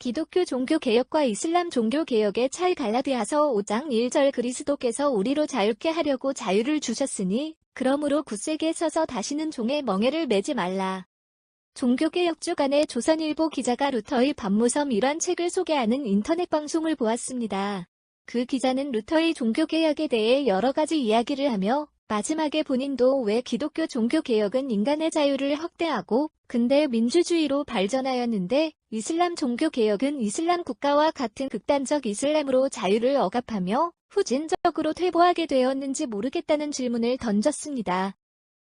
기독교 종교개혁과 이슬람 종교개혁의 차이 갈라디아서 5장 1절 그리스도께서 우리로 자유케 하려고 자유를 주셨으니 그러므로 굳세게 서서 다시는 종의 멍에를 매지 말라. 종교개혁 주간에 조선일보 기자가 루터의 반모섬이란 책을 소개하는 인터넷 방송을 보았습니다. 그 기자는 루터의 종교개혁에 대해 여러 가지 이야기를 하며 마지막에 본인도 왜 기독교 종교개혁은 인간의 자유를 확대하고 근대 민주주의로 발전하였는데 이슬람 종교개혁은 이슬람 국가와 같은 극단적 이슬람으로 자유를 억압하며 후진적으로 퇴보하게 되었는지 모르겠다는 질문을 던졌습니다.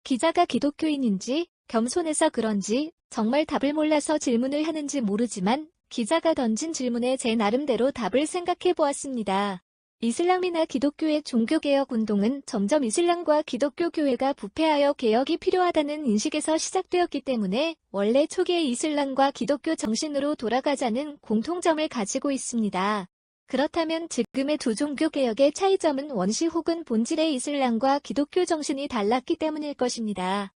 기자가 기독교인인지 겸손해서 그런지 정말 답을 몰라서 질문을 하는지 모르지만 기자가 던진 질문에 제 나름대로 답을 생각해 보았습니다. 이슬람이나 기독교의 종교개혁 운동은 점점 이슬람과 기독교 교회가 부패하여 개혁이 필요하다는 인식에서 시작되었기 때문에 원래 초기의 이슬람과 기독교 정신으로 돌아가자는 공통점을 가지고 있습니다. 그렇다면 지금의 두 종교 개혁의 차이점은 원시 혹은 본질의 이슬람과 기독교 정신이 달랐기 때문일 것입니다.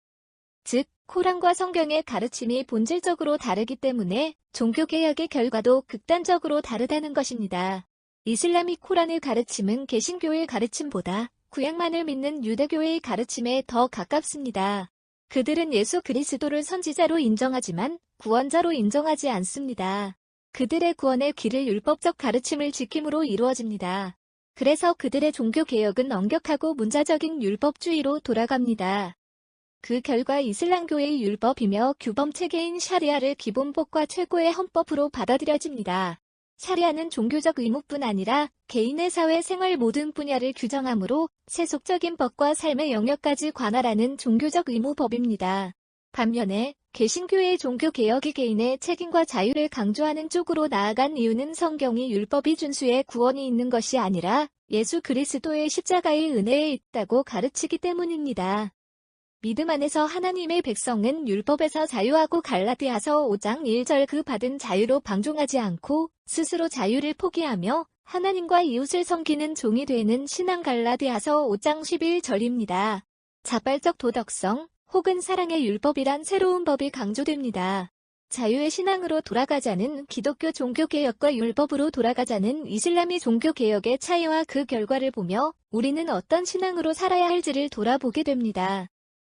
즉, 코란과 성경의 가르침이 본질적으로 다르기 때문에 종교 개혁의 결과도 극단적으로 다르다는 것입니다. 이슬람이 코란의 가르침은 개신교의 가르침보다 구약만을 믿는 유대교의 가르침에 더 가깝습니다. 그들은 예수 그리스도를 선지자로 인정하지만 구원자로 인정하지 않습니다. 그들의 구원의 길을 율법적 가르침을 지킴으로 이루어집니다. 그래서 그들의 종교개혁은 엄격하고 문자적인 율법주의로 돌아갑니다. 그 결과 이슬람교의 율법이며 규범 체계인 샤리아를 기본법과 최고의 헌법으로 받아들여집니다. 샤리아는 종교적 의무뿐 아니라 개인의 사회 생활 모든 분야를 규정하므로 세속적인 법과 삶의 영역까지 관할하는 종교적 의무법입니다. 반면에 개신교의 종교개혁이 개인의 책임과 자유를 강조하는 쪽으로 나아간 이유는 성경이 율법이 준수에 구원이 있는 것이 아니라 예수 그리스도의 십자가의 은혜에 있다고 가르치기 때문입니다. 믿음 안에서 하나님의 백성은 율법에서 자유하고 갈라디아서 5장 1절 그 받은 자유로 방종하지 않고 스스로 자유를 포기하며 하나님과 이웃을 섬기는 종이 되는 신앙 갈라디아서 5장 11절입니다. 자발적 도덕성 혹은 사랑의 율법이란 새로운 법이 강조됩니다. 자유의 신앙으로 돌아가자는 기독교 종교개혁과 율법으로 돌아가자는 이슬람이 종교개혁의 차이와 그 결과를 보며 우리는 어떤 신앙으로 살아야 할지를 돌아보게 됩니다.